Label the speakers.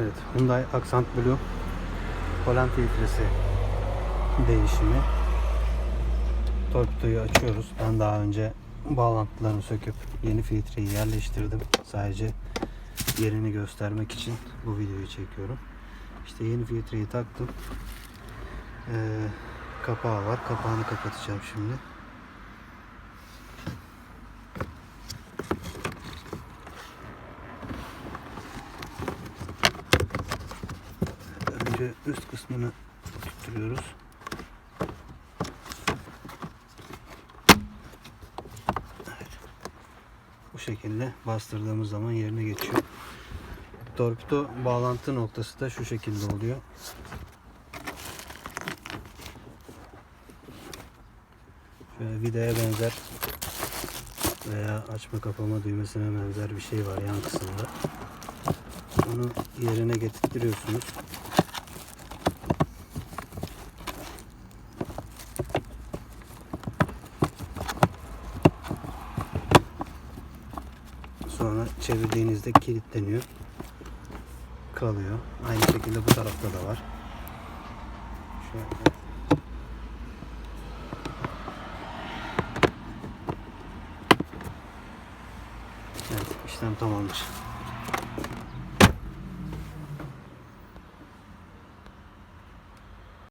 Speaker 1: Evet, Hyundai Accent Blue Poland filtresi değişimi. Torpidoyu açıyoruz. Ben daha önce bağlantılarını söküp yeni filtreyi yerleştirdim. Sadece yerini göstermek için bu videoyu çekiyorum. İşte yeni filtreyi taktım. Ee, kapağı var. Kapağını kapatacağım şimdi. Önce üst kısmını tutturuyoruz. Evet. Bu şekilde bastırdığımız zaman yerine geçiyor. Torpido bağlantı noktası da şu şekilde oluyor. Şöyle vidaya benzer veya açma kapama düğmesine benzer bir şey var yan kısımda. Onu yerine getirtiyorsunuz. Sonra çevirdiğinizde kilitleniyor. Kalıyor. Aynı şekilde bu tarafta da var. Şöyle. İşlem tamamdır.